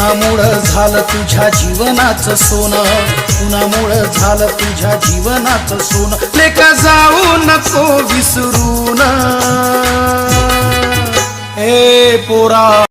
कुणामुळं झालं तुझ्या जीवनाचं सोनं. कुणामुळं झालं तुझ्या जीवनाचं सोनं. लेका जाऊ नको विसरून. ए पोरा.